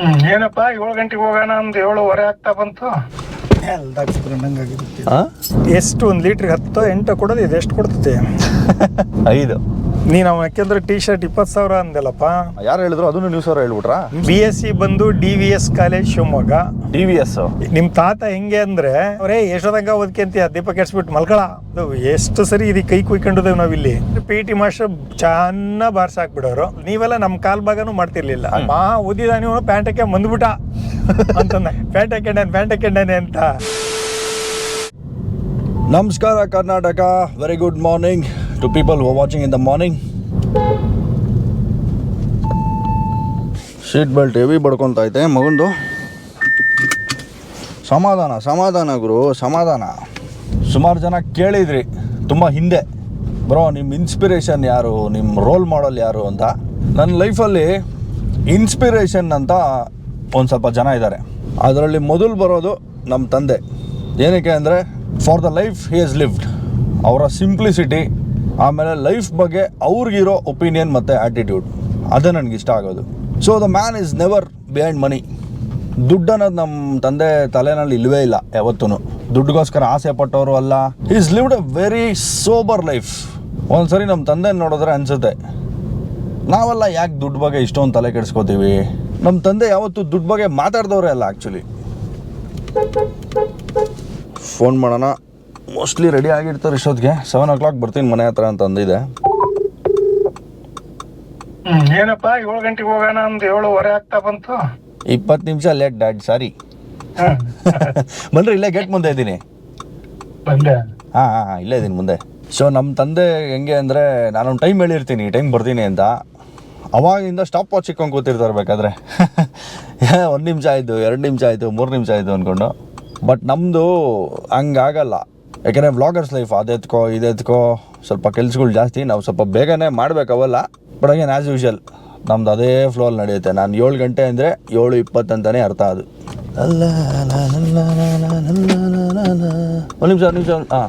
ಹ್ಮ್ ಏನಪ್ಪ ಏಳು ಗಂಟೆಗೆ ಹೋಗೋಣ ಅಂದ್ ಏಳುವರೆ ಆಗ್ತಾ ಬಂತು. ಎಷ್ಟು ಒಂದು ಲೀಟ್ರಿಗೆ ಹತ್ತು ಎಂಟು ಕೊಡೋದು ಇದು ಎಷ್ಟು ಕೊಡ್ತದೆ? ಐದು. ನೀನು ಅವ್ನು ಯಾಕೆಂದ್ರೆ ಟಿ ಶರ್ಟ್ ಇಪ್ಪತ್ತು ಸಾವಿರ ಅಂದೆಲ್ಲಪ್ಪ ಯಾರು ಹೇಳಿದ್ರು? ಅದನ್ನು ನ್ಯೂಸ್ ಅವ್ರು ಹೇಳ್ಬಿಟ್ರಾ? ಬಿ ಎಸ್ ಸಿ ಬಂದು D V S college Shivamogga. D V S ನಿಮ್ಮ ತಾತ ಹೆಂಗೆ ಅಂದ್ರೆ ಅವರೇ ಎಷ್ಟೋದಂಗ ಓದ್ಕೊಂತೀಯ ದೀಪ ಕೆಡ್ಸ್ಬಿಟ್ಟು ಮಲ್ಕಳ. ಅದು ಎಷ್ಟು ಸರಿ ಇದಕ್ಕೆ ಕೈ ಕುಯ್ಕೊಂಡಿದ್ದೇವೆ ನಾವಿಲ್ಲಿ. ಪಿ ಟಿ ಮಾಸ್ಟರ್ ಚೆನ್ನ ಬಾರ್ಸಾಕ್ಬಿಡೋರು ನೀವೆಲ್ಲ ನಮ್ಮ ಕಾಲ್ ಭಾಗನೂ ಮಾಡ್ತಿರ್ಲಿಲ್ಲ. ಮಾ ಓದಿದ ನೀವು ಪ್ಯಾಂಟ್ ಹಾಕ್ಯ ಬಂದ್ಬಿಟ್ಟ. ಅಂತಂದ ಪ್ಯಾಂಟ್ ಹಾಕೊಂಡೇನೆ ಪ್ಯಾಂಟ್ ಹಾಕೊಂಡೇನೆ ಅಂತ. ನಮಸ್ಕಾರ Karnataka. Very good morning to people are watching in the morning seat belt heavy ಬಡ್ಕೊತಾ ಐತೆ ಮಗಂದು. ಸಮಾಧಾನ ಸಮಾಧಾನ ಗುರು, ಸಮಾಧಾನ. ಸುಮಾರು ಜನ ಕೇಳಿದ್ರಿ, ತುಂಬ ಹಿಂದೆ. ಬ್ರೋ ನಿಮ್ಮ ಇನ್ಸ್ಪಿರೇಷನ್ ಯಾರು ನಿಮ್ಮ ರೋಲ್ ಮಾಡಲ್ ಯಾರು ಅಂತ. ನನ್ನ ಲೈಫಲ್ಲಿ ಇನ್ಸ್ಪಿರೇಷನ್ ಅಂತ ಒಂದು ಸ್ವಲ್ಪ ಜನ ಇದ್ದಾರೆ. ಅದರಲ್ಲಿ ಮೊದಲು ಬರೋದು ನಮ್ಮ ತಂದೆ. ಏನಕ್ಕೆ ಅಂದರೆ ಫಾರ್ ದ ಲೈಫ್ ಹಿ ಹಸ್ ಲಿವ್ಡ್ ಅವರ ಸಿಂಪ್ಲಿಸಿಟಿ ಆಮೇಲೆ ಲೈಫ್ ಬಗ್ಗೆ ಅವ್ರಿಗಿರೋ ಒಪಿನಿಯನ್ ಮತ್ತು ಆ್ಯಟಿಟ್ಯೂಡ್ ಅದೇ ನನಗೆ ಇಷ್ಟ ಆಗೋದು. So the man is never behind money ದುಡ್ಡು ಅನ್ನೋದು ನಮ್ಮ ತಂದೆ ತಲೆನಲ್ಲಿ ಇಲ್ಲವೇ ಇಲ್ಲ ಯಾವತ್ತೂ ದುಡ್ಡುಗೋಸ್ಕರ ಆಸೆ ಪಟ್ಟವರು ಅಲ್ಲ. Is lived a very sober life ಒಂದ್ಸರಿ ನಮ್ಮ ತಂದೆ ನೋಡಿದ್ರೆ ಅನ್ಸುತ್ತೆ, ನಾವೆಲ್ಲ ಯಾಕೆ ದುಡ್ಡು ಬಗ್ಗೆ ಇಷ್ಟೊಂದು ತಲೆ ಕೆಡಿಸ್ಕೋತೀವಿ? ನಮ್ಮ ತಂದೆ ಯಾವತ್ತೂ ದುಡ್ಡು ಬಗ್ಗೆ ಮಾತಾಡ್ದವ್ರೆ ಅಲ್ಲ ಆ್ಯಕ್ಚುಲಿ ಫೋನ್ ಮಾಡೋಣ. ಮೋಸ್ಟ್ಲಿ ರೆಡಿ ಆಗಿರ್ತಾರೆ ಇಷ್ಟೊತ್ತಿಗೆ. ಸೆವೆನ್ ಓ ಕ್ಲಾಕ್ ಬರ್ತೀನಿ ಮನೆ ಹತ್ರ ಅಂತ ಅಂದಿದೆ. ಏನಪ್ಪ ಏಳು ಗಂಟೆಗೆ ಹೋಗೋಣ ಅಂದ್ ಏಳುವರೆ ಆಗ್ತಾ ಬಂತು. ಇಪ್ಪತ್ತು ನಿಮಿಷ ಲೇಟ್ ಡ್ಯಾಡ್ ಸಾರಿ ಹ. ಬಂದ್ರೆ ಇಲ್ಲೇ ಗೇಟ್ ಮುಂದೆ ಇದ್ದೀನಿ. ಬಂದೆ. ಹಾಂ ಹಾಂ ಹಾಂ ಇಲ್ಲೇ ಇದ್ದೀನಿ ಮುಂದೆ. ಸೊ ನಮ್ಮ ತಂದೆ ಹೆಂಗೆ ಅಂದರೆ ನಾನೊಂದು ಟೈಮ್ ಹೇಳಿರ್ತೀನಿ ಟೈಮ್ ಬರ್ತೀನಿ ಅಂತ. ಅವಾಗಿಂದ ಸ್ಟಾಪ್ ವಾಚ್ ಇಕ್ಕೊಂಡು ಕೂತಿರ್ತಾರೆ ಬೇಕಾದ್ರೆ. ಒಂದು ನಿಮಿಷ ಆಯಿತು ಎರಡು ನಿಮಿಷ ಆಯಿತು ಮೂರು ನಿಮಿಷ ಆಯಿತು ಅಂದ್ಕೊಂಡು ಬಟ್ ನಮ್ಮದು ಹಂಗಾಗಲ್ಲ. ಯಾಕೆಂದರೆ ವ್ಲಾಗರ್ಸ್ ಲೈಫ್ ಅದೆತ್ಕೋ ಇದೆತ್ಕೋ ಸ್ವಲ್ಪ ಕೆಲಸಗಳು ಜಾಸ್ತಿ ನಾವು ಸ್ವಲ್ಪ ಬೇಗನೆ ಮಾಡ್ಬೇಕು ಅವೆಲ್ಲ ಬಟ್ ಅಗೇನ್ ಆ್ಯಸ್ ಯೂಶಲ್ ನಮ್ದು ಅದೇ ಫ್ಲೋಲ್ಲಿ ನಡೆಯುತ್ತೆ. ನಾನು ಏಳು ಗಂಟೆ ಅಂದರೆ ಏಳು ಇಪ್ಪತ್ತು ಅಂತಲೇ ಅರ್ಥ ಅದು. ಅಲ್ಲ ಒಂದು ನಿಮಿಷ ಒಂದು ನಿಮಿಷ ಹಾಂ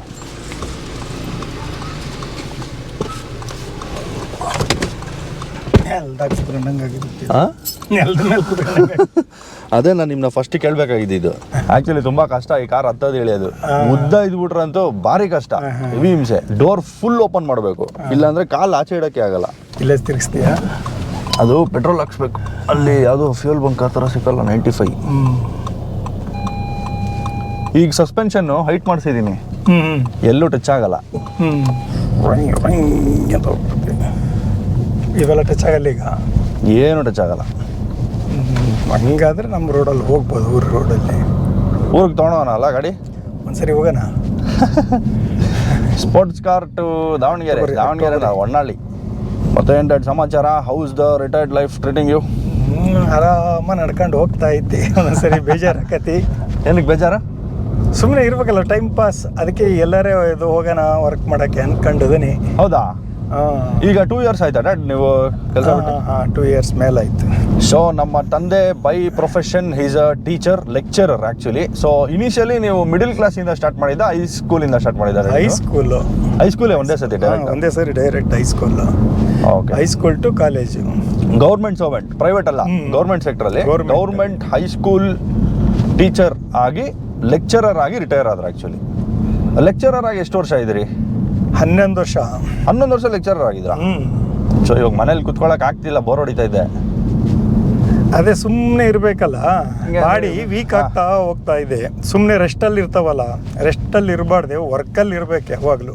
ಹಾಂ. ಅದೇ ನಾನು ನಿಮ್ನ ಫಸ್ಟ್ ಕೇಳಬೇಕಾಗಿದ್ದು ಆಕ್ಚುಲಿ ತುಂಬಾ ಕಷ್ಟ ಈ ಕಾರ್ ಹತ್ತೋದು ಇಳಿಯೋದು. ಉದ್ದ ಇದ್ಬಿಟ್ರಂತೂ ಭಾರಿ ಕಷ್ಟ. ಹೆವಿ ಹಿಂಸೆ. ಡೋರ್ ಫುಲ್ ಓಪನ್ ಮಾಡಬೇಕು. ಇಲ್ಲಾಂದ್ರೆ ಕಾಲು ಆಚೆ ಇಡೋಕ್ಕೆ ಆಗಲ್ಲ. ಇಲ್ಲೇ ತಿರುಗಿಸ್ತೀಯಾ? ಅದು ಪೆಟ್ರೋಲ್ ಹಾಕ್ಸ್ಬೇಕು. ಅಲ್ಲಿ ಯಾವುದೋ ಫ್ಯೂಲ್ ಬಂಕ್ ಆ ಥರ ಸಿಕ್ಕಲ್ಲ ನೈಂಟಿ ಫೈವ್ ಈಗ ಸಸ್ಪೆನ್ಷನ್ನು ಹೈಟ್ ಮಾಡಿಸಿದ್ದೀನಿ ಎಲ್ಲೂ ಟಚ್ ಆಗಲ್ಲ. ಇವೆಲ್ಲ ಟಚ್ ಆಗಲ್ಲ ಈಗ? ಏನು ಟಚ್ ಆಗಲ್ಲ. ಹಂಗಾದ್ರೆ ನಮ್ಮ ರೋಡಲ್ಲಿ ಹೋಗ್ಬೋದು ಊರು ರೋಡಲ್ಲಿ ಊರಿಗೆ ತೊಗೊಳೋಣ ಅಲ್ಲ ಗಾಡಿ? ಒಂದ್ಸರಿ ಹೋಗೋಣ. Sports car to Davanagere. Davanagere. Honnali. ಮತ್ತೆ ಏನ್ ಡಾಡ್ ಸಮಾಚಾರ how's the retired life treating you ಆರಾಮ ನಡ್ಕೊಂಡು ಹೋಗ್ತಾ ಐತಿ ಬೇಜಾರು ಆಕೈತಿ ಏನಕ್ಕೆ ಬೇಜಾರ? ಸುಮ್ಮನೆ ಇರ್ಬೇಕಲ್ಲ ಟೈಮ್ ಪಾಸ್ ಅದಕ್ಕೆ ಎಲ್ಲರೇ ಇದು ಹೋಗೋಣ ವರ್ಕ್ ಮಾಡಕ್ಕೆ ಅನ್ಕೊಂಡಿದ್ದೀನಿ. ಹೌದಾ? ಈಗ ಟೂ ಇಯರ್ಸ್ ಆಯ್ತಾ ನೀವು ಕೆಲಸ ಟೂ ಇಯರ್ಸ್ ಮೇಲಾಯ್ತು. ಸೊ ನಮ್ಮ ತಂದೆ by profession is a teacher lecturer actually so initially ನೀವು ಮಿಡಿಲ್ ಕ್ಲಾಸಿಂದ ಸ್ಟಾರ್ಟ್ ಮಾಡಿದ್ದ ಹೈ ಸ್ಕೂಲಿಂದ ಸ್ಟಾರ್ಟ್ ಮಾಡಿದ್ದಾರೆ ಹೈಸ್ಕೂಲು ಹೈಸ್ಕೂಲೇ ಒಂದೇ ಸತಿ ಡೈರೆಕ್ಟ್ ಒಂದೇ ಸರಿ direct high school okay high school to college government servant private ಅಲ್ಲ. ಗೌರ್ಮೆಂಟ್ ಸೆಕ್ಟ್ರಲ್ಲಿ ಗೌರ್ಮೆಂಟ್ ಹೈಸ್ಕೂಲ್ ಟೀಚರ್ ಆಗಿ ಲೆಕ್ಚರರ್ ಆಗಿ ರಿಟೈರ್ ಆದ್ರೆ ಆ್ಯಕ್ಚುಲಿ ಲೆಕ್ಚರರ್ ಆಗಿ ಎಷ್ಟು ವರ್ಷ ಇದ್ರಿ ಹನ್ನೊಂದು ವರ್ಷ. ಹನ್ನೊಂದು ವರ್ಷ ಲೆಕ್ಚರರ್ ಆಗಿದ್ರ ಸೊ ಇವಾಗ ಮನೇಲಿ ಕುತ್ಕೊಳಕ್ ಆಗ್ತಿಲ್ಲ ಬೋರ್ ಹೊಡಿತಾ ಇದೆ. ಅದೇ ಸುಮ್ಮನೆ ಇರಬೇಕಲ್ಲ? ಬಾಡಿ ವೀಕ್ ಆಗ್ತಾ ಹೋಗ್ತಾ ಇದೆ. ಸುಮ್ಮನೆ ರೆಸ್ಟಲ್ಲಿ ಇರ್ತಾವಲ್ಲ ರೆಸ್ಟಲ್ಲಿ ಇರಬಾರ್ದೆ ವರ್ಕಲ್ಲಿ ಇರಬೇಕು ಯಾವಾಗಲೂ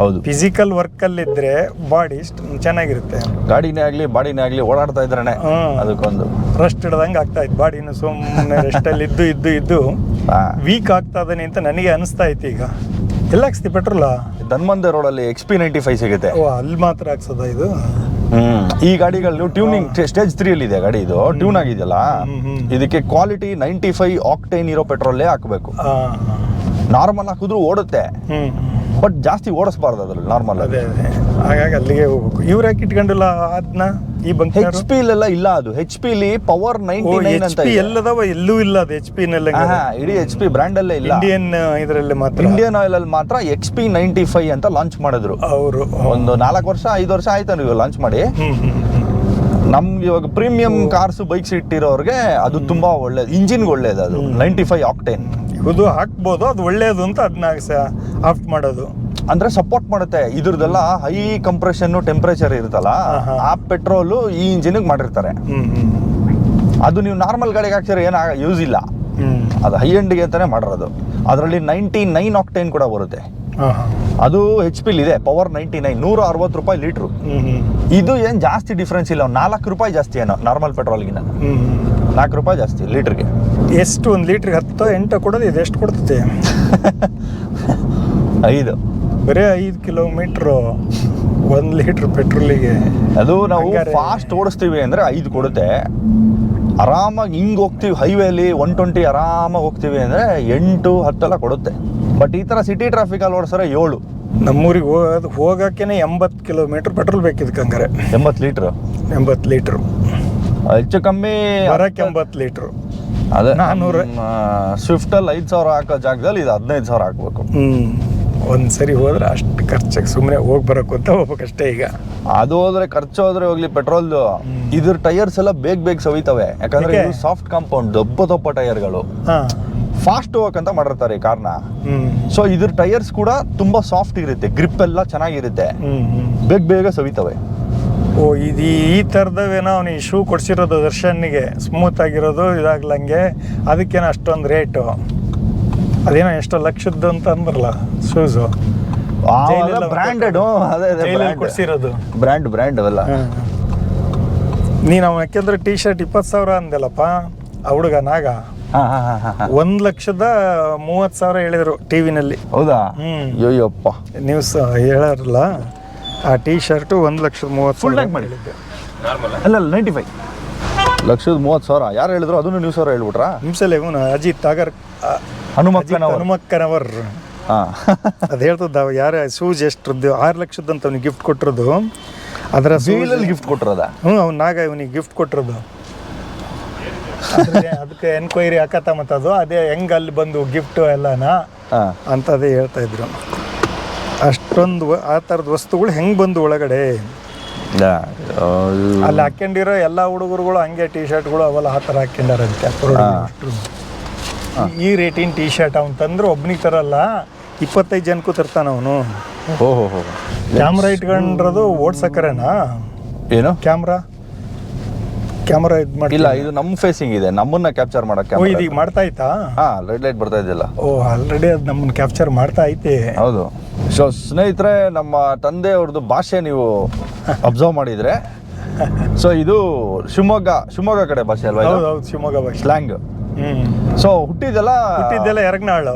ಹೌದು. ಫಿಸಿಕಲ್ ವರ್ಕಲ್ಲಿ ಇದ್ರೆ ಬಾಡಿ ಚೆನ್ನಾಗಿರುತ್ತೆ. ಗಾಡಿನೇ ಆಗಲಿ ಬಾಡಿನೇ ಆಗಲಿ ಓಡಾಡ್ತಾ ಇದ್ರೇನೆ ಹ್ಮ್. ಅದಕ್ಕೊಂದು. ರೆಸ್ಟ್ ಹಿಡ್ದಂಗೆ ಆಗ್ತಾ ಇತ್ತು ಬಾಡಿನ ಸುಮ್ಮನೆ ರೆಸ್ಟಲ್ಲಿ ಇದ್ದು ಇದ್ದು ಇದ್ದು. ವೀಕ್ ಆಗ್ತಾ ಇದ್ದಾನೆ ಅಂತ ನನಗೆ ಅನಿಸ್ತಾ ಇತ್ತು ಈಗ. ಎಲ್ಲ ಹಾಕ್ಸ್ತಿ ಪೆಟ್ರೋಲ ಧನ್ಮಂದ ರೋಡಲ್ಲಿ ಎಕ್ಸ್ ಪಿ ನೈಂಟಿ ಫೈವ್ ಸಿಗುತ್ತೆ. ಓ ಅಲ್ಲಿ ಮಾತ್ರ ಹಾಕ್ಸೋದ ಇದು? ಈ ಗಾಡಿಗಳು ಟ್ಯೂನಿಂಗ್ ಸ್ಟೇಜ್ ತ್ರೀ ಅಲ್ಲಿ ಇದೆ ಗಾಡಿ ಇದು. ಟ್ಯೂನ್ ಆಗಿದೆಯಲ್ಲ. ಇದಕ್ಕೆ ಕ್ವಾಲಿಟಿ ನೈಂಟಿ ಫೈವ್ ಆಕ್ಟೈನ್ ಇರೋ ಪೆಟ್ರೋಲೇ ಹಾಕಬೇಕು. ನಾರ್ಮಲ್ ಹಾಕಿದ್ರು ಓಡುತ್ತೆ. ಬಟ್ ಜಾಸ್ತಿ ಓಡಿಸ್ಬಾರ್ದು ಅದ್ರಲ್ಲಿ ನಾರ್ಮಲ್ ಅದೇ. ಹಾಗಾಗಿ ಅಲ್ಲಿಗೆ ಹೋಗ್ಬೇಕು. ಇವ್ರು ಯಾಕೆ ಇಟ್ಕೊಂಡಿಲ್ಲ ಅದನ್ನ ಈ ಬಂಕ್ ಹೆಚ್ ಪಿ ಎಲ್ಲ ಇಲ್ಲ ಅದು. ಹೆಚ್ ಪಿ ಇಲ್ಲಿ ಪವರ್ ನೈಂಟಿ ನೈನ್ ಅಂತ ಇದೆ. ಎಲ್ಲದವ? ಎಲ್ಲೂ ಇಲ್ಲ ಅದು ಎಚ್ ಪಿ ನಲ್ಲಿ ಆಹಾ, ಇಡೀ ಎಚ್ ಪಿ ಬ್ರ್ಯಾಂಡ್ ಅಲ್ಲೇ ಇಲ್ಲ. ಇಂಡಿಯನ್ ಇದರಲ್ಲಿ ಮಾತ್ರ. ಇಂಡಿಯನ್ ಆಯಿಲ್ ಅಲ್ಲಿ ಮಾತ್ರ ಎಕ್ಸ್ ಪಿ ನೈಂಟಿ ಫೈವ್ ಅಂತ ಲಾಂಚ್ ಮಾಡಿದ್ರು. ಅವರು ಒಂದು ನಾಲ್ಕು ವರ್ಷ ಐದು ವರ್ಷ ಆಯ್ತು ನೀವು ಲಾಂಚ್ ಮಾಡಿ. ನಮ್ ನಮ್ಗೆ ಇವಾಗ ಪ್ರೀಮಿಯಂ ಕಾರ್ಸ್ ಬೈಕ್ಸ್ ಇಟ್ಟಿರೋರ್ಗೆ ಅದು ತುಂಬಾ ಒಳ್ಳೇದು ಇಂಜಿನ್ಗೆ ಒಳ್ಳೇದು ಅದು. ನೈಂಟಿ ಫೈವ್ ಆಕ್ಟೇನ್ ಇದು ಹಾಕ್ಬೋದು ಅದು ಒಳ್ಳೇದು ಅಂತ ಅದನ್ನ ಆಫ್ ಮಾಡೋದು. ಅಂದ್ರೆ ಸಪೋರ್ಟ್ ಮಾಡುತ್ತೆ. ಇದ್ರದ್ದೆಲ್ಲ ಹೈ ಕಂಪ್ರೆಷನ್ ಟೆಂಪರೇಚರ್ ಇರುತ್ತಲ್ಲ ಆ ಪೆಟ್ರೋಲು ಈ ಇಂಜಿನ್ ಮಾಡಿರ್ತಾರೆ. ಅದು ನೀವು ನಾರ್ಮಲ್ ಗಾಡಿಗೆ ಹಾಕ್ಸಿದ್ರೆ ಏನ ಯೂಸ್ ಇಲ್ಲ. ಅದು ಹೈ ಎಂಡ್ಗೆ ಅಂತಾನೆ ಮಾಡಿರೋದು. ಅದರಲ್ಲಿ ನೈಂಟಿ ನೈನ್ ಆಕ್ಟೈನ್ ಕೂಡ ಬರುತ್ತೆ. ಅದು ಹೆಚ್ ಪಿಲ್ ಇದೆ ಪವರ್ ನೈಂಟಿ ನೈನ್ ನೂರ ಅರವತ್ತು ರೂಪಾಯಿ ಲೀಟ್ರು ಇದು ಏನು ಜಾಸ್ತಿ ಡಿಫ್ರೆನ್ಸ್ ಇಲ್ಲ ನಾಲ್ಕು ರೂಪಾಯಿ ಜಾಸ್ತಿ ಏನೋ ನಾರ್ಮಲ್ ಪೆಟ್ರೋಲ್ಗಿನ. ನಾಲ್ಕು ರೂಪಾಯಿ ಜಾಸ್ತಿ ಲೀಟ್ರಿಗೆ. ಎಷ್ಟು ಒಂದು ಲೀಟ್ರಿಗೆ ಹತ್ತು ಎಂಟು ಕೊಡೋದು ಇದು ಎಷ್ಟು ಕೊಡ್ತೈತಿ ಐದು. ಬರೀ ಐದು ಕಿಲೋಮೀಟ್ರು ಒಂದು ಲೀಟ್ರ್ ಪೆಟ್ರೋಲಿಗೆ ಅದು ನಾವು ಫಾಸ್ಟ್ ಓಡಿಸ್ತೀವಿ ಅಂದರೆ ಐದು ಕೊಡುತ್ತೆ. ಆರಾಮಾಗಿ ಹಿಂಗೆ ಹೋಗ್ತೀವಿ ಹೈವೇಲಿ ಒನ್ ಟ್ವೆಂಟಿ ಆರಾಮಾಗಿ ಹೋಗ್ತೀವಿ ಅಂದರೆ ಎಂಟು ಹತ್ತೆಲ್ಲ ಕೊಡುತ್ತೆ. ಬಟ್ ಈ ಥರ ಸಿಟಿ ಟ್ರಾಫಿಕ್ ಅಲ್ಲಿ ಓಡಿಸ್ರೆ ಏಳು. ನಮ್ಮೂರಿಗೆ ಹೋಗೋದು ಹೋಗೋಕ್ಕೇನೆ ಎಂಬತ್ತು ಕಿಲೋಮೀಟ್ರ್ ಪೆಟ್ರೋಲ್ ಬೇಕಿದ್ಕಂಗಾರೆ ಎಂಬತ್ತು ಲೀಟ್ರು? ಎಂಬತ್ತು ಲೀಟ್ರು. ಹೆಚ್ಚು ಕಮ್ಮಿ ಬರಕ್ಕೆ ಎಂಬತ್ತು ಲೀಟ್ರು. ಅದೇ ನಾನ್ನೂರು. ಸ್ವಿಫ್ಟಲ್ಲಿ ಐದು ಸಾವಿರ ಹಾಕೋ ಜಾಗದಲ್ಲಿ ಇದು ಹದಿನೈದು ಸಾವಿರ ಹಾಕ್ಬೇಕು. ಹ್ಞೂ ಒಂದು ಸರಿ ಹೋದ್ರೆ ಅಷ್ಟು ಖರ್ಚಾಗಿ ಸುಮ್ಮನೆ ಹೋಗಿ ಬರೋಕು ಅಂತ ಹೋಗ್ಬೇಕಷ್ಟೇ ಈಗ. ಅದು ಹೋದ್ರೆ ಖರ್ಚು ಹೋದ್ರೆ ಹೋಗ್ಲಿ ಪೆಟ್ರೋಲ್ದು. ಇದ್ರ ಟೈರ್ಸ್ ಎಲ್ಲ ಬೇಗ ಬೇಗ ಸವಿತವೆ. ಯಾಕಂದ್ರೆ ಇದು ಸಾಫ್ಟ್ ಕಾಂಪೌಂಡ್ ದೊಪ್ಪ ದೊಪ್ಪ ಟೈರ್ಗಳು. ಹಾಂ. ಫಾಸ್ಟ್ ಹೋಗಕ್ಕಂತ ಮಾಡಿರ್ತಾರೆ ಈ ಕಾರ್ನ. ಸೊ ಇದ್ರ ಟೈರ್ಸ್ ಕೂಡ ತುಂಬಾ ಸಾಫ್ಟ್ ಇರುತ್ತೆ ಗ್ರಿಪ್ ಎಲ್ಲ ಚೆನ್ನಾಗಿರುತ್ತೆ. ಬೇಗ ಬೇಗ ಸವಿತವೆ. ಓ ಇದು ಈ ಥರದವೇನೋ ಅವನಿಗೆ ಶೂ ಕೊಡಿಸಿರೋದು ದರ್ಶನ್ಗೆ ಸ್ಮೂತ್ ಆಗಿರೋದು ಇದಾಗ್ಲಂಗೆ. ಅದಕ್ಕೇನೋ ಅಷ್ಟೊಂದು ರೇಟು ಅದೇನೋ ಎಷ್ಟೋ ಲಕ್ಷದ್ದು ಅಂತ ಅಂದ್ರಲ್ಲ ಶೂಸು. ಬ್ರ್ಯಾಂಡೆಡ್ ಕೊಡ್ಸಿರೋದು. ಬ್ರ್ಯಾಂಡ್ ಬ್ರ್ಯಾಂಡ್ ಅವೆಲ್ಲ. ನೀನು ಅವ ಯಾಕೆಂದ್ರೆ ಟಿ ಶರ್ಟ್ ಇಪ್ಪತ್ತು ಸಾವಿರ ಅಂದೆಲ್ಲಪ್ಪ ಆ ಹುಡುಗ ನಾಗ. ಒಂದ್ ಹಾ, ಹಾ, ಹಾ, ಹಾ. ಒಂದು ಲಕ್ಷದ ಮೂವತ್ತು ಸಾವಿರ ಹೇಳಿದ್ರು ಟಿವಿನಲ್ಲಿ ಹೌದಾ? ಹ್ಮ್. ಅಯ್ಯಪ್ಪ ನ್ಯೂಸ್ ಹೇಳಾರಲ್ಲ ಆ ಟಿ ಶರ್ಟ್ ಒಂದ್ ಲಕ್ಷದ ಮೂವತ್ತು ಫುಲ್ ಸಾವಿರ tank ಮಾಡಿ. ಅಲ್ಲ ನೈಂಟಿ ಫೈವ್ ಲಕ್ಷದ ಮೂವತ್ತು ಸಾವಿರ. ಯಾರು ಹೇಳಿದ್ರು? ಅದನ್ನು ನೀವು ಸಾವಿರ ಹೇಳ್ಬಿಟ್ರಾ? ನಿಮ್ಸಲೆ ಇವನು ಅಜಿತ್ ಆಗರ್ ಹನುಮಕ್ಕನವರು. ಹನುಮಕ್ಕನವರ್. ಹಾ. ಅದು ಹೇಳ್ತದ ಯಾರ? ಶೂಸ್ ಎಷ್ಟ್ರದ್ದು? ಆರು ಲಕ್ಷದಂತ ಅವ್ನಿಗೆ ಗಿಫ್ಟ್ ಕೊಟ್ಟಿರೋದು ಅದರ ವೀಲಲ್ಲಿ ಗಿಫ್ಟ್ ಕೊಟ್ಟಿರೋದ ಹ್ಞೂ ಅವ್ನು ನಾಗ ಇವನಿಗೆ ಗಿಫ್ಟ್ ಕೊಟ್ಟಿರೋದು ಅದಕ್ಕೆ ಎನ್ಕ್ವೈರಿ ಹಾಕತ್ತ ಮತ್ತದು. ಅದೇ ಹೆಂಗ್ ಅಲ್ಲಿ ಬಂದು ಗಿಫ್ಟು ಎಲ್ಲಾನ ಅಂತ ಅದೇ ಹೇಳ್ತಾ ಇದ್ರು. ಅಷ್ಟೊಂದು ಆ ಥರದ ವಸ್ತುಗಳು ಹೆಂಗ್ ಬಂದು ಒಳಗಡೆ? ಅಲ್ಲಿ ಹಾಕೊಂಡಿರೋ ಎಲ್ಲ ಹುಡುಗರುಗಳು ಹಂಗೆ ಟಿ ಶರ್ಟ್ಗಳು ಅವೆಲ್ಲ ಆ ಥರ ಹಾಕ್ಕೊಂಡಾರಂತೆ ಹಾ. ಈ ರೇಟಿನ ಟೀ ಶರ್ಟ್ ಅವ್ನು ತಂದ್ರೆ ಒಬ್ನಿಗೆ ತರಲ್ಲ ಇಪ್ಪತ್ತೈದು ಜನಕ್ಕೂ ತರ್ತಾನ ಅವನು. ಹೋ ಹೋ ಕ್ಯಾಮ್ರಾ ಇಟ್ಕೊಂಡಿರೋದು ಓಡ್ಸಕ್ಕರೇನಾ? ಏನು? ಕ್ಯಾಮ್ರಾ ಕ್ಯಾಮ್ರಾ ಇದು ಮಾಡಿ ಇಲ್ಲ ಇದು ನಮ್ಮ ಫೇಸಿಂಗ್ ಇದೆ. ನಮ್ಮನ್ನ ಕ್ಯಾಪ್ಚರ್ ಮಾಡಕ್ಕೆ ಓ ಇದೀಗ ಮಾಡ್ತಾ ಆಯ್ತಾ ಹಾ ರೆಡ್ ಲೈಟ್ ಬರ್ತಾ ಇದೆಯಲ್ಲ. ಓ ಆಲ್ರೆಡಿ ಅದು ನಮ್ಮನ್ನ ಕ್ಯಾಪ್ಚರ್ ಮಾಡ್ತಾ ಐತೆ. ಹೌದು. ಸೊ ಸ್ನೇಹಿತರೆ ನಮ್ಮ ತಂದೆ ಅವ್ರದ್ದು ಭಾಷೆ ನೀವು ಅಬ್ಸರ್ವ್ ಮಾಡಿದ್ರೆ. ಸೊ ಇದು ಶಿವಮೊಗ್ಗ ಶಿವಮೊಗ್ಗ ಕಡೆ ಭಾಷೆ ಅಲ್ವಾ ಹೌದು ಹೌದು ಶಿವಮೊಗ್ಗ ಭಾಷೆ. ಸ್ಲ್ಯಾಂಗ್ ಸೊ ಹುಟ್ಟಿದೆಲ್ಲ ಹುಟ್ಟಿದ್ದೆಲ್ಲ ಎರಗನಾಳು.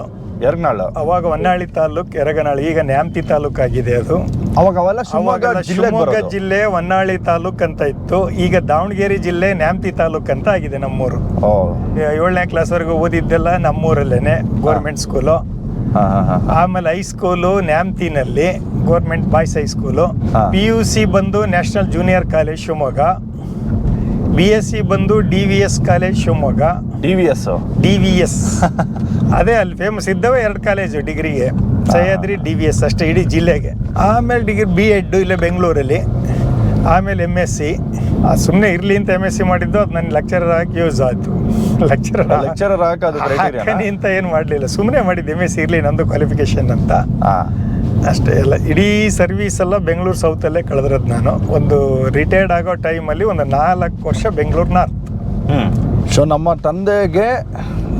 ಎರಗ್ನಾಳು. ಅವಾಗ ಹೊನ್ನಾಳಿ ತಾಲೂಕ್ ಎರಗನಾಳು. ಈಗ ನ್ಯಾಮತಿ ತಾಲೂಕ್ ಆಗಿದೆ ಅದು. ಅವಾಗ ಅವೆಲ್ಲ ಶಿವಮೊಗ್ಗ ಶಿವಮೊಗ್ಗ ಜಿಲ್ಲೆ ಹೊನ್ನಾಳಿ ತಾಲೂಕ್ ಅಂತ ಇತ್ತು. ಈಗ ದಾವಣಗೆರೆ ಜಿಲ್ಲೆ ನ್ಯಾಮತಿ ತಾಲೂಕ್ ಅಂತ ಆಗಿದೆ ನಮ್ಮೂರು. ಏಳನೇ ಕ್ಲಾಸ್ವರೆಗೂ ಓದಿದ್ದೆಲ್ಲ ನಮ್ಮೂರಲ್ಲೇನೆ ಗೋರ್ಮೆಂಟ್ ಸ್ಕೂಲು ಆಮೇಲೆ high school ನ್ಯಾಮ್ತಿನಲ್ಲಿ government boys high school. P U C ಬಂದು national junior college Shivamogga. B S C ಬಂದು D V S college Shivamogga. D V S D V S ಅದೇ ಅಲ್ಲಿ ಫೇಮಸ್ ಇದ್ದವೇ ಎರಡು ಕಾಲೇಜು ಡಿಗ್ರಿಗೆ. ಸಹ್ಯಾದ್ರಿ ಡಿ ವಿ ಎಸ್ ಅಷ್ಟೇ ಇಡೀ ಜಿಲ್ಲೆಗೆ. ಆಮೇಲೆ ಡಿಗ್ರಿ ಬಿ ಎಡ್ ಇಲ್ಲೇ ಬೆಂಗಳೂರಲ್ಲಿ ಆಮೇಲೆ ಎಂ ಎಸ್ ಸಿ ಸುಮ್ಮನೆ ಇರಲಿ ಅಂತ ಎಂ ಎಸ್ ಸಿ ಮಾಡಿದ್ದು ಅದು ನನ್ನ ಲೆಕ್ಚರರ್ ಆಗಿ ಯೂಸ್ ಆಯಿತು. ಲೆಕ್ಚರರ್ ಲೆಕ್ಚರರ್ ಹಾಕೋದು ಅಂತ ಏನು ಮಾಡಲಿಲ್ಲ. ಸುಮ್ಮನೆ ಮಾಡಿದ್ದು ಎಂ ಎಸ್ ಸಿ ಇರಲಿ ನಂದು ಕ್ವಾಲಿಫಿಕೇಶನ್ ಅಂತ. ಅಷ್ಟೇ ಎಲ್ಲ ಇಡೀ ಸರ್ವಿಸ್ ಎಲ್ಲ ಬೆಂಗಳೂರು ಸೌತಲ್ಲೇ ಕಳೆದಿರೋದು ನಾನು. ಒಂದು ರಿಟೈರ್ಡ್ ಆಗೋ ಟೈಮಲ್ಲಿ ಒಂದು ನಾಲ್ಕು ವರ್ಷ ಬೆಂಗಳೂರು ನಾರ್ತ್ ಹ್ಮ್. ಸೊ ನಮ್ಮ ತಂದೆಗೆ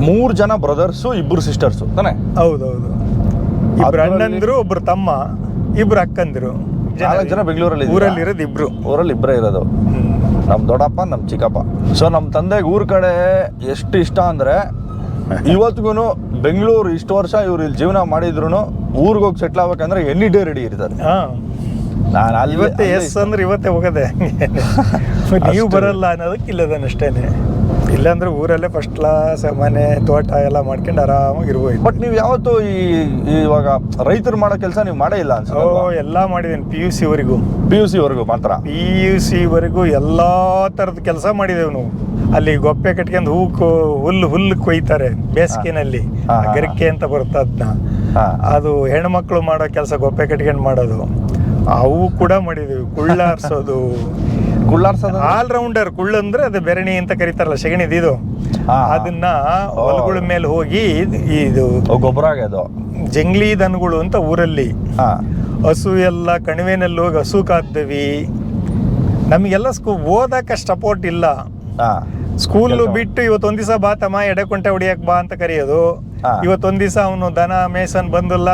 ಮೂರು ಜನ ಬ್ರದರ್ಸು ಇಬ್ಬರು ಸಿಸ್ಟರ್ಸು ತಾನೆ? ಹೌದೌದು. ಇಬ್ರು ಅಣ್ಣಂದಿರು ಅಣ್ಣಂದ್ರು ಒಬ್ರು ತಮ್ಮ ಇಬ್ರು ಅಕ್ಕಂದಿರು. ನಾಲ್ಕು ಜನ ಬೆಂಗಳೂರಲ್ಲಿ? ಊರಲ್ಲಿ ಇರೋದು ಇಬ್ರು. ಊರಲ್ಲಿ ಇಬ್ಬರೇ ಇರೋದು. ನಮ್ಮ ದೊಡ್ಡಪ್ಪ ನಮ್ಮ ಚಿಕ್ಕಪ್ಪ. ಸೊ ನಮ್ಮ ತಂದೆಗೆ ಊರ ಕಡೆ ಎಷ್ಟು ಇಷ್ಟ ಅಂದರೆ ಇವತ್ತಿಗೂ ಬೆಂಗಳೂರು ಇಷ್ಟು ವರ್ಷ ಇವ್ರು ಇಲ್ಲಿ ಜೀವನ ಮಾಡಿದ್ರು ಊರಿಗೆ ಹೋಗಿ ಸೆಟ್ಲ್ ಆಗ್ಬೇಕಂದ್ರೆ ಎನಿ ಡೇ ರೆಡಿ ಇರ್ತಾರೆ. ನಾನು ಅಲ್ಲಿ ಇವತ್ತೇ ಎಸ್ ಅಂದ್ರೆ ಇವತ್ತೇ ಹೋಗದೆ ನೀವು. ಬರಲ್ಲ ಅನ್ನೋದಕ್ಕೆ ಇಲ್ಲದನ್ನಷ್ಟೇನೆ ಇಲ್ಲಾಂದ್ರೆ ಊರಲ್ಲೇ ಫಸ್ಟ್ ಕ್ಲಾಸ್ ಮನೆ ತೋಟ ಎಲ್ಲ ಮಾಡ್ಕೊಂಡು ಆರಾಮಾಗಿ ಇರ್ಬೋದು. ಬಟ್ ನೀವು ಯಾವತ್ತು ಈ ಇವಾಗ ರೈತರು ಮಾಡೋ ಕೆಲಸ ನೀವು ಮಾಡೇ ಇಲ್ಲ ಓ ಎಲ್ಲ ಮಾಡಿದ್ದೀನಿ ಪಿ ಯು ಸಿವರೆಗೂ ಪಿ ಯು ಸಿವರೆಗೂ ಮಾತ್ರ. ಪಿ ಯು ಸಿವರೆಗೂ ಎಲ್ಲ ಥರದ ಕೆಲಸ ಮಾಡಿದೆವು ನಾವು. ಅಲ್ಲಿ ಗೊಪ್ಪೆ ಕಟ್ಕೊಂಡು ಹೂ ಹುಲ್ಲು ಹುಲ್ಲು ಕೊಯ್ತಾರೆ ಬೇಸಿಗೆನಲ್ಲಿ. ಹಾ, ಹಾ, ಗರಿಕೆ ಅಂತ ಬರುತ್ತೆ ಅದನ್ನ ಹಾ. ಅದು ಹೆಣ್ಮಕ್ಳು ಮಾಡೋ ಕೆಲಸ ಗೊಪ್ಪೆ ಕಟ್ಕೊಂಡು ಮಾಡೋದು. ಅವು ಕೂಡ ಮಾಡಿದ್ವಿ. ಕುಳ್ಳಾರ್ಸೋದು ಕುಳ್ಳಾರ್ಸೋದು ಆಲ್ ರೌಂಡರ್ ಕುಳ್ಳು ಅಂದ್ರೆ ಅದು ಬೆರಣಿ ಅಂತ ಕರೀತಾರಲ್ಲ ಸೆಗಣಿದು ಇದು. ಹಾ. ಅದನ್ನ ಹೊಲಗಳ ಮೇಲೆ ಹೋಗಿ ಇದ್- ಗೊಬ್ಬರ ಆಗ್ಯದು. ಜಂಗ್ಲಿ ದನಗಳು ಅಂತ ಊರಲ್ಲಿ. ಹಾ. ಹಸು ಎಲ್ಲ ಕಣಿವೆನಲ್ಲಿ ಹೋಗಿ ಹಸು ಕಾದ್ವಿ. ನಮಗೆಲ್ಲ ಸ್ಕೂ ಓದಕ್ಕೆ ಸಪೋರ್ಟ್ ಇಲ್ಲ. ಹಾ ಸ್ಕೂಲ್ ಬಿಟ್ಟು ಇವತ್ತೊಂದ್ ದಿವಸ ಬಾ ತಮ್ಮ ಎಡೆಕೊಂಟೆ ಹೊಡಿಯಕ್ ಬಾ ಅಂತ ಕರೆಯೋದು. ಇವತ್ತೊಂದ್ ದಿವಸ ಅವನು ದನ ಮೇಸನ್ ಬಂದಿಲ್ಲ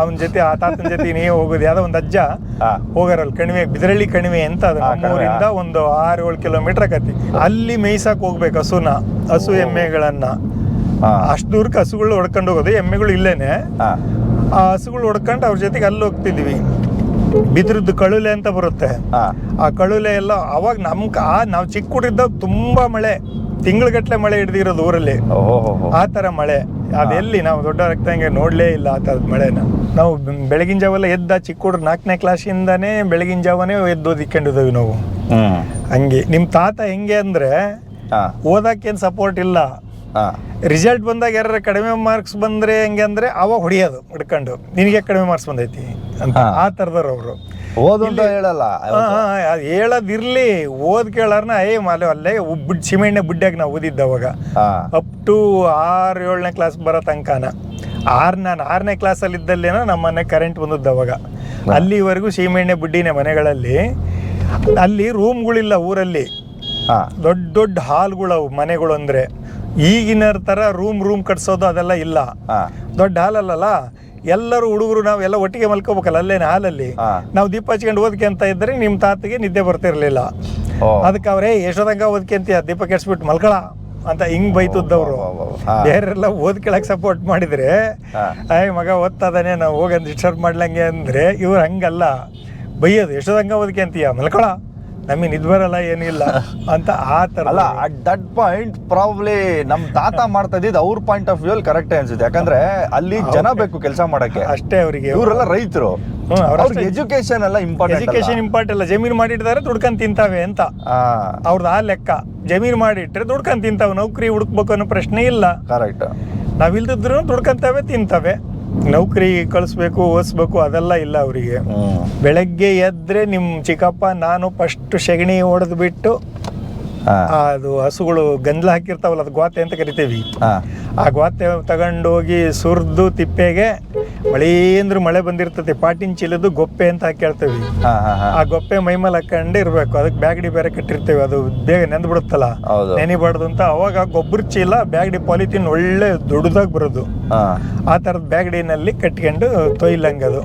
ಅವನ ಜೊತೆ ಆ ತಾತನ ಜೊತೆ ನೀ ಹೋಗೋದು. ಯಾವ್ದೋ ಒಂದು ಅಜ್ಜ ಹೋಗಾರಲ್ಲ ಕಣಿವೆ ಬಿದರಳ್ಳಿ ಕಣಿವೆ ಅಂತ ಅದು ನಮ್ಮೂರಿಂದ ಒಂದು ಆರು ಏಳು ಕಿಲೋಮೀಟರ್ ಆಕತಿ ಅಲ್ಲಿ ಮೇಯ್ಸಕ್ ಹೋಗ್ಬೇಕು ಹಸುನ ಹಸು ಎಮ್ಮೆಗಳನ್ನ. ಅಷ್ಟು ದೂರಕ್ಕೆ ಹಸುಗಳು ಹೊಡ್ಕೊಂಡು ಹೋಗೋದು. ಎಮ್ಮೆಗಳು ಇಲ್ಲೇನೆ. ಆ ಹಸುಗಳು ಹೊಡ್ಕೊಂಡು ಅವ್ರ ಜೊತೆಗೆ ಅಲ್ಲಿ ಹೋಗ್ತಿದ್ವಿ ಬಿದ್ರದ್ದು ಕಳುಲೆ ಅಂತ ಬರುತ್ತೆ. ಆ ಕಳುಲೆ ಎಲ್ಲ ಅವಾಗ ನಮ್ ಆ ನಾವು ಚಿಕ್ಕ ಹುಟ್ಟಿದ್ದಾಗ ತುಂಬಾ ಮಳೆ. ತಿಂಗಳಗಟ್ಟಲೆ ಮಳೆ ಹಿಡ್ದಿರೋದು ಊರಲ್ಲಿ. ಆ ತರ ಮಳೆ. ಅದೆಲ್ಲಿ ನಾವು ದೊಡ್ಡ ರಕ್ತಂಗೆ ನೋಡ್ಲೇ ಇಲ್ಲ ಆ ಥರದ ಮಳೆನ. ನಾವು ಬೆಳಗಿನ ಜಾವೆಲ್ಲ ಎದ್ದ ಚಿಕ್ಕ ಹುಡುಗ್ರು ನಾಲ್ಕನೇ ಕ್ಲಾಸಿಂದಾನೇ ಬೆಳಗಿನ ಜಾವನೇ ಎದ್ದು ಓದಿಕೊಂಡಿದ್ದೇವೆ ನಾವು. ಹಂಗೆ. ನಿಮ್ಮ ತಾತ ಹೆಂಗೆ ಅಂದ್ರೆ ಓದಕ್ಕೇನು ಸಪೋರ್ಟ್ ಇಲ್ಲ. ರಿಸಲ್ಟ್ ಬಂದಾಗ ಯಾರ ಕಡಿಮೆ ಮಾರ್ಕ್ಸ್ ಬಂದ್ರೆ ಹೆಂಗೆ ಅಂದ್ರೆ ಅವಾಗ ಹೊಡಿಯೋದು ಹಿಡ್ಕೊಂಡು. ನಿನಗೆ ಕಡಿಮೆ ಮಾರ್ಕ್ಸ್ ಬಂದೈತಿ? ಅಂತ. ಆ ಥರದವ್ರು ಅವರು. ಓದು ಅಂತ ಹೇಳಲ್ಲ ಹೇಳೋದಿರ್ಲಿ. ಓದ್ ಕೇಳಾರ್ನ ಏ ಮಾಲೆ ಅಲ್ಲೇ ಉಬ್ಬಿಡ್ ಸಿಮೆಣ್ಣೆ ಬುಡ್ಡಾಗ ನಾವು ಓದಿದ್ದ ಅವಾಗ. ಅಪ್ ಟು ಆರು ಏಳನೇ ಕ್ಲಾಸ್ ಬರೋ ತನಕನ. ಆರು ನಾನು ಆರನೇ ಕ್ಲಾಸ್ ಅಲ್ಲಿ ನಮ್ಮ ಮನೆ ಕರೆಂಟ್ ಬಂದದ್ದು ಅವಾಗ. ಅಲ್ಲಿವರೆಗೂ ಸೀಮೆಣ್ಣೆ ಬುಡ್ಡಿನೇ ಮನೆಗಳಲ್ಲಿ. ಅಲ್ಲಿ ರೂಮ್ಗಳಿಲ್ಲ ಊರಲ್ಲಿ. ದೊಡ್ಡ ದೊಡ್ಡ ಹಾಲ್ಗಳು ಅವು ಮನೆಗಳು ಅಂದ್ರೆ. ಈಗಿನ ಥರ ರೂಮ್ ರೂಮ್ ಕಟ್ಸೋದು ಅದೆಲ್ಲ ಇಲ್ಲ. ದೊಡ್ಡ ದೊಡ್ಡ ಹಾಲಲ್ಲ ಎಲ್ಲರೂ ಹುಡುಗರು ನಾವೆಲ್ಲ ಒಟ್ಟಿಗೆ ಮಲ್ಕೋಬೇಕಲ್ಲ ಅಲ್ಲೇನೆ ಹಾಲಲ್ಲಿ. ನಾವು ದೀಪ ಹಚ್ಕೊಂಡು ಓದ್ಕೆ ಅಂತ ಇದ್ರೆ ನಿಮ್ಮ ತಾತಿಗೆ ನಿದ್ದೆ ಬರ್ತಿರ್ಲಿಲ್ಲ. ಅದಕ್ಕೆ ಅವ್ರೇ ಯಶೋದಂಗ ಓದ್ಕೊಂತೀಯ ದೀಪ ಕೆಡ್ಸ್ಬಿಟ್ಟು ಮಲ್ಕೊಳ ಅಂತ ಹಿಂಗ್ ಬೈತದ್ದವ್ರು. ಬೇರೆಲ್ಲ ಓದ್ಕೊಳಕ್ ಸಪೋರ್ಟ್ ಮಾಡಿದ್ರೆ ಅಯ್ಯ ಆಯ್ ಮಗ ಓದ್ತಾದಾನೆ ನಾವು ಹೋಗಿ ಡಿಸ್ಟರ್ಬ್ ಮಾಡ್ಲಂಗೆ ಅಂದ್ರೆ ಇವ್ರು ಹಂಗಲ್ಲ. ಬೈಯೋದು ಓದ್ಕೆ ಅಂತೀಯ? ಮಲ್ಕೊಳ ನಮಗೆ ನಿದ್ ಬರಲ್ಲ ಏನಿಲ್ಲ ಅಂತ ಆ ಥರ ಅಲ್ಲ ಅಟ್ ದಟ್ ಪಾಯಿಂಟ್ ಪ್ರಾಬ್ಲಿ ನಮ್ ತಾತ ಮಾಡ್ತಾ ಇದ್ದಿದ್ದು ಅವ್ರ ಪಾಯಿಂಟ್ ಆಫ್ ವ್ಯೂ ಅಲ್ಲಿ ಕರೆಕ್ಟ್ ಅನ್ಸುತ್ತೆ. ಯಾಕಂದ್ರೆ ಅಲ್ಲಿ ಜನ ಬೇಕು ಕೆಲಸ ಮಾಡಕ್ಕೆ. ಅಷ್ಟೇ ಅವರಿಗೆ. ಇವರೆಲ್ಲ ರೈತರು. ಅವ್ರಿಗೆ ಎಜುಕೇಶನ್ ಎಲ್ಲ ಇಂಪಾರ್ಟೆಂಟ್ ಎಜುಕೇಶನ್ ಇಂಪಾರ್ಟೆಂಟ್ ಅಲ್ಲ. ಜಮೀನು ಮಾಡಿಟ್ಟಿದ್ದಾರೆ ದುಡ್ಕೊಂಡ್ ತಿಂತಾವೆ ಅಂತ. ಅವ್ರದ್ದು ಆ ಲೆಕ್ಕ. ಜಮೀನು ಮಾಡಿಟ್ರೆ ದುಡ್ಕೊಂಡ್ ತಿಂತಾವೆ. ನೌಕರಿ ಹುಡುಕ್ಬೇಕು ಅನ್ನೋ ಪ್ರಶ್ನೆ ಇಲ್ಲ. ಕರೆಕ್ಟ್ ನಾವಿಲ್ದಿದ್ರು ದುಡ್ಕೊಂತಾವೆ ತಿಂತವೆ. ನೌಕರಿ ಕಳಿಸ್ಬೇಕು ಓದಿಸ್ಬೇಕು ಅದೆಲ್ಲ ಇಲ್ಲ ಅವರಿಗೆ. ಬೆಳಗ್ಗೆ ಎದ್ರೆ ನಿಮ್ಮ ಚಿಕ್ಕಪ್ಪ ನಾನು ಫಸ್ಟ್ ಸೆಗಣಿ ಹೊಡೆದು ಬಿಟ್ಟು ಅದು ಹಸುಗಳು ಗಂಜಲ ಹಾಕಿರ್ತಾವಲ್ಲ ಅದು ಗ್ವಾತೆ ಅಂತ ಕರಿತೀವಿ. ಆ ಗ್ವಾತೆ ತಗೊಂಡೋಗಿ ಸುರಿದು ತಿಪ್ಪೆಗೆ ಮಳೆ ಅಂದ್ರೆ ಮಳೆ ಬಂದಿರ್ತದೆ ಪಾಟಿನ ಚೀಲದ್ದು ಗೊಪ್ಪೆ ಅಂತ ಹಾಕಿ ಹೇಳ್ತೀವಿ ಹಾ ಹಾ ಹಾ. ಆ ಗೊಪ್ಪೆ ಮೈಮೇಲೆ ಹಾಕೊಂಡು ಇರ್ಬೇಕು ಅದಕ್ಕೆ ಬ್ಯಾಗಡಿ ಬೇರೆ ಕಟ್ಟಿರ್ತೇವೆ ಅದು ಬೇಗ ನೆಂದು ಬಿಡುತ್ತಲ್ಲ. ನೆನಿಬಾರ್ದು ಅಂತ ಅವಾಗ ಗೊಬ್ಬರ ಚೀಲ ಬ್ಯಾಗಡಿ ಪಾಲಿಥಿನ್ ಒಳ್ಳೆ ದೊಡ್ಡದಾಗಿ ಬರೋದು. ಆ ಥರದ ಬ್ಯಾಗಡಿನಲ್ಲಿ ಕಟ್ಕೊಂಡು ತೊಯ್ಲಂಗದು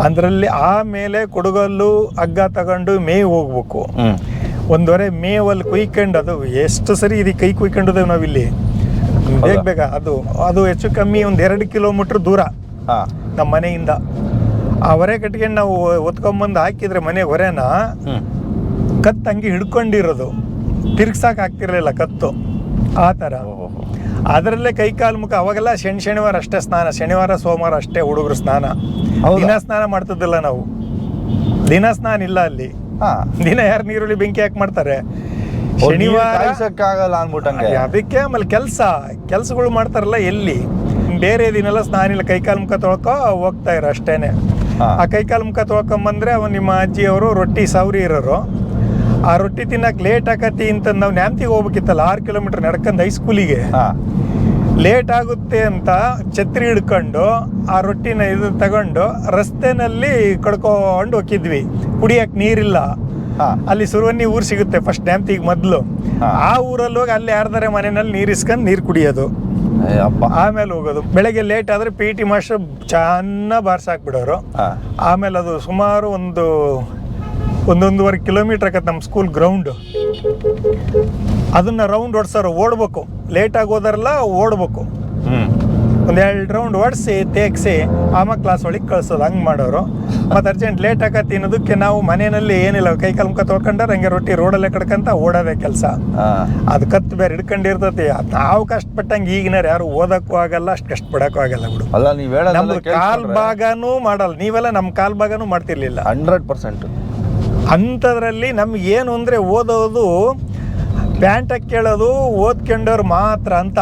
ಅದರಲ್ಲಿ ಆಮೇಲೆ ಕುಡುಗಲ್ಲು ಹಗ್ಗ ತಗೊಂಡು ಮೇ ಹೋಗ್ಬೇಕು. ಒಂದೊರೆ ಮೇವಲ್ಲಿ ಕುಯ್ಕೊಂಡು ಅದು ಎಷ್ಟು ಸರಿ ಇದಕ್ಕೆ ಕೈ ಕುಯ್ಕೊಂಡಿದ್ದೇವೆ ನಾವಿಲ್ಲಿ? ಬೇಗ ಬೇಗ ಅದು ಅದು ಹೆಚ್ಚು ಕಮ್ಮಿ ಒಂದು ಎರಡು ಕಿಲೋಮೀಟ್ರ್ ದೂರ. ಹಾ ನಮ್ಮ ಮನೆಯಿಂದ. ಆ ಹೊರೆ ಕಟ್ಕೊಂಡು ನಾವು ಒತ್ಕೊಂಬಂದು ಹಾಕಿದ್ರೆ ಮನೆ ಹೊರೆನ ಕತ್ತು ಹಂಗೆ ಹಿಡ್ಕೊಂಡಿರೋದು. ತಿರ್ಗ್ಸಕ್ ಆಗ್ತಿರ್ಲಿಲ್ಲ ಕತ್ತು. ಆ ಥರ. ಅದರಲ್ಲೇ ಕೈ ಕಾಲು ಮುಖ ಅವಾಗೆಲ್ಲ ಶನಿ ಶನಿವಾರ ಅಷ್ಟೇ ಸ್ನಾನ. ಶನಿವಾರ ಸೋಮವಾರ ಅಷ್ಟೇ ಹುಡುಗರು ಸ್ನಾನ. ದಿನ ಸ್ನಾನ ಮಾಡ್ತಿದ್ದಿಲ್ಲ ನಾವು. ದಿನ ಸ್ನಾನ ಇಲ್ಲ ಅಲ್ಲಿ. ಹಾ. ದಿನ ಯಾರು ನೀರುಳ್ಳಿ ಬೆಂಕಿ ಹಾಕಿ ಮಾಡ್ತಾರೆ. ಶನಿವಾರ ಅದಕ್ಕೆ ಆಮೇಲೆ ಕೆಲಸ. ಕೆಲಸಗಳು ಮಾಡ್ತಾರಲ್ಲ ಎಲ್ಲಿ? ಬೇರೆ ದಿನೆಲ್ಲ ಸ್ನಾನ ಇಲ್ಲ. ಕೈಕಾಲು ಮುಖ ತೊಳ್ಕೊ ಹೋಗ್ತಾ ಇರೋ ಅಷ್ಟೇನೆ. ಆ ಕೈಕಾಲು ಮುಖ ತೊಳ್ಕೊಂಬಂದ್ರೆ ಅವ ನಿಮ್ಮ ಅಜ್ಜಿಯವರು ರೊಟ್ಟಿ ಸೌರಿ ಇರೋರು. ಆ ರೊಟ್ಟಿ ತಿನ್ನಕ್ ಲೇಟ್ ಆಕತಿ ಅಂತ ನಾವು ನ್ಯಾಮ್ತಿಗೆ ಹೋಗ್ಬೇಕಿತ್ತಲ್ಲ ಆರು ಕಿಲೋಮೀಟರ್ ನಡ್ಕೊಂಡು ಹೈಸ್ಕೂಲಿಗೆ ಹಾ. ಲೇಟ್ ಆಗುತ್ತೆ ಅಂತ ಛತ್ರಿ ಹಿಡ್ಕೊಂಡು ಆ ರೊಟ್ಟಿನ ಇದು ತಗೊಂಡು ರಸ್ತೆನಲ್ಲಿ ಕಡ್ಕೊಂಡು ಹೋಗಿದ್ವಿ. ಕುಡಿಯಕ್ ನೀರಿಲ್ಲ. ಅಲ್ಲಿ ಸುರುವನ್ನಿ ಊರು ಸಿಗುತ್ತೆ ಫಸ್ಟ್ ನ್ಯಾಮ್ತಿಗೆ ಮೊದಲು. ಆ ಊರಲ್ಲಿ ಹೋಗಿ ಅಲ್ಲಿ ಯಾರ್ದಾರೆ ಮನೆಯಲ್ಲಿ ನೀರು ಇಸ್ಕೊಂಡು ನೀರು ಕುಡಿಯೋದು. ಅಪ್ಪ ಆಮೇಲೆ ಹೋಗೋದು. ಬೆಳಗ್ಗೆ ಲೇಟ್ ಆದ್ರೆ ಪಿ ಟಿ ಮಾಸ್ಟರ್ ಚೆನ್ನಾಗಿ ಬಾರ್ಸಾಕ್ಬಿಡೋರು ಆಮೇಲೆ ಅದು ಸುಮಾರು ಒಂದು ಒಂದೊಂದುವರೆ ಕಿಲೋಮೀಟರ್ ಆಗತ್ತೆ ನಮ್ಮ ಸ್ಕೂಲ್ ಗ್ರೌಂಡ್ ಅದನ್ನ ರೌಂಡ್ ಹೊಡ್ಸೋರು ಓಡ್ಬೇಕು. ಲೇಟಾಗಿ ಹೋದಾರಲ್ಲ ಓಡ್ಬೇಕು. ಒಂದು ಎರಡು ರೌಂಡ್ ಒಡ್ಸಿ ತೇಗ್ಸಿ ಆಮೇಲೆ ಕ್ಲಾಸ್ ಒಳಗೆ ಕಳ್ಸೋದು ಹಂಗೆ ಮಾಡೋರು. ಮತ್ತು ಅರ್ಜೆಂಟ್ ಲೇಟ್ ಆಗತ್ತೆ ಅನ್ನೋದಕ್ಕೆ ನಾವು ಮನೆಯಲ್ಲಿ ಏನಿಲ್ಲ ಕೈ ಕಾಲು ಮುಖ ತೊಳ್ಕೊಂಡ್ರೆ ಹಂಗೆ ರೊಟ್ಟಿ ರೋಡಲ್ಲೇ ಕಡ್ಕಂತ ಓಡೋದೇ ಕೆಲಸ. ಅದು ಕತ್ತು ಬೇರೆ ಹಿಡ್ಕೊಂಡಿರ್ತತಿ ನಾವು ಕಷ್ಟಪಟ್ಟಂಗೆ ಈಗಿನಾರು ಯಾರು ಓದಕ್ಕೂ ಆಗಲ್ಲ ಅಷ್ಟು ಕಷ್ಟಪಡಕ್ಕೂ ಆಗಲ್ಲ ಬಿಡು. ಅಲ್ಲ ನೀವು ನಮ್ದು ಕಾಲ್ ಭಾಗನೂ ಮಾಡಲ್ಲ. ನೀವೆಲ್ಲ ನಮ್ಮ ಕಾಲ್ ಭಾಗನೂ ಮಾಡ್ತಿರ್ಲಿಲ್ಲ. Hundred percent. ಅಂಥದ್ರಲ್ಲಿ ನಮ್ಗೆ ಏನು ಅಂದರೆ ಓದೋದು ಪ್ಯಾಂಟ್ ಕೇಳೋದು ಓದ್ಕೊಂಡವ್ರು ಮಾತ್ರ ಅಂತ.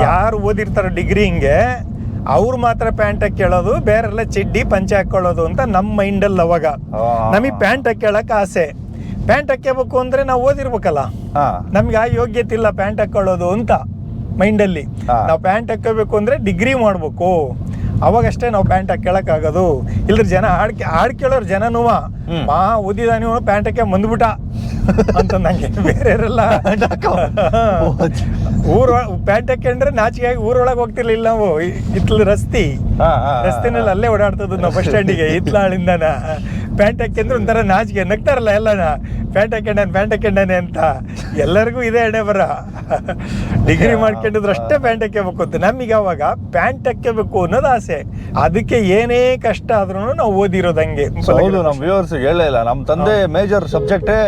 ಯಾರು ಓದಿರ್ತಾರೆ ಡಿಗ್ರಿ ಹಿಂಗೆ ಅವ್ರು ಮಾತ್ರ ಪ್ಯಾಂಟ್ ಹಾಕೊಳ್ಳೋದು ಬೇರೆಲ್ಲ ಚಡ್ಡಿ ಪಂಚೆ ಹಾಕೊಳ್ಳೋದು ಅಂತ ನಮ್ಮ ಮೈಂಡಲ್ಲಿ ಅವಾಗ. ನಮಗೆ ಪ್ಯಾಂಟ್ ಕೇಳಕ್ಕೆ ಆಸೆ. ಪ್ಯಾಂಟ್ ಹಾಕ್ಯಬೇಕು ಅಂದ್ರೆ ನಾವು ಓದಿರ್ಬೇಕಲ್ಲ. ನಮ್ಗೆ ಆ ಯೋಗ್ಯತೆ ಇಲ್ಲ ಪ್ಯಾಂಟ್ ಹಾಕೊಳ್ಳೋದು ಅಂತ ಮೈಂಡಲ್ಲಿ ಅಲ್ಲಿ ನಾವು ಪ್ಯಾಂಟ್ ಹಾಕೋಬೇಕು ಅಂದ್ರೆ ಡಿಗ್ರಿ ಮಾಡಬೇಕು. ಅವಾಗಷ್ಟೇ ನಾವು ಪ್ಯಾಂಟ್ ಹಾಕ್ಯಳಕ್ಕಾಗೋದು ಇಲ್ದ್ರ ಜನ ಹಾಡ್ ಹಾಡ್ ಕೇಳೋರು ಜನನುವ ಹ್ಮ್. ಮಾ ಓದಿದಾನಿ ಪ್ಯಾಂಟ್ ಹಾಕ್ಯ ಬಂದ್ಬಿಟ್ಟ. ಅಂತ ನಂಗೆ ಬೇರೆಯವರೆಲ್ಲ ಊರ ಪ್ಯಾಂಟ್ ಹಾಕೊಂಡ್ರೆ ನಾಚಿಕೆ ಆಗಿ ಊರೊಳಗೆ ಹೋಗ್ತಿರ್ಲಿಲ್ಲ ನಾವು. ಇತ್ಲ ರಸ್ತಿ. ರಸ್ತೆನಲ್ಲಿ ಅಲ್ಲೇ ಓಡಾಡ್ತದ ನಾವು ಬಸ್ ಸ್ಟ್ಯಾಂಡಿಗೆ ಇತ್ಲಾಳಿಂದನ. ಪ್ಯಾಂಟ್ ಹಾಕ್ಯಂದ್ರೆ ಒಂಥರ ನಾಚಿಕೆ ನಗ್ತಾರಲ್ಲ ಎಲ್ಲ ಪ್ಯಾಂಟ್ ಹಾಕ್ಯಂಡಾನೆ ಪ್ಯಾಂಟ್ ಹಾಕ್ಯಂಡಾನೆ ಅಂತ. ಎಲ್ಲರಿಗೂ ಇದೆ ಎಡೆ ಬರ. ಡಿಗ್ರಿ ಮಾಡ್ಕೊಂಡಿದ್ರು ಅಷ್ಟೇ ಪ್ಯಾಂಟ್ ಹಾಕ್ಯಬೇಕು ಅಂತ. ನಮಗೆ ಅವಾಗ ಪ್ಯಾಂಟ್ ಹಾಕ್ಯಬೇಕು ಅನ್ನೋದು ಆಸೆ. ಅದಕ್ಕೆ ಏನೇ ಕಷ್ಟ ಆದ್ರೂ ನಾವು ಓದಿರೋದಂಗೆ ಹೌದು ನಮ್ಮ ವ್ಯೂವರ್ಸ್ ಹೇಳೇ ಇಲ್ಲ. ನಮ್ಮ ತಂದೆ ಮೇಜರ್ ಸಬ್ಜೆಕ್ಟೇ.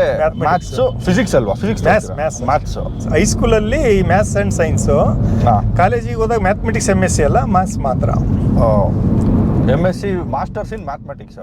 ಮ್ಯಾಥ್ಸ್ ಫಿಸಿಕ್ಸ್ ಅಲ್ವಾ? ಫಿಸಿಕ್ಸ್ ಮ್ಯಾಥ್ಸ್ ಮ್ಯಾಥ್ಸ್ ಮ್ಯಾಥ್ಸ್ ಹೈಸ್ಕೂಲಲ್ಲಿ ಮ್ಯಾಥ್ಸ್ ಆ್ಯಂಡ್ ಸೈನ್ಸು ಕಾಲೇಜಿಗೆ ಹೋದಾಗ ಮ್ಯಾಥಮೆಟಿಕ್ಸ್ ಎಂ ಎಸ್ ಸಿ ಅಲ್ಲ? ಮ್ಯಾಥ್ಸ್ ಮಾತ್ರ. M S C masters in mathematics.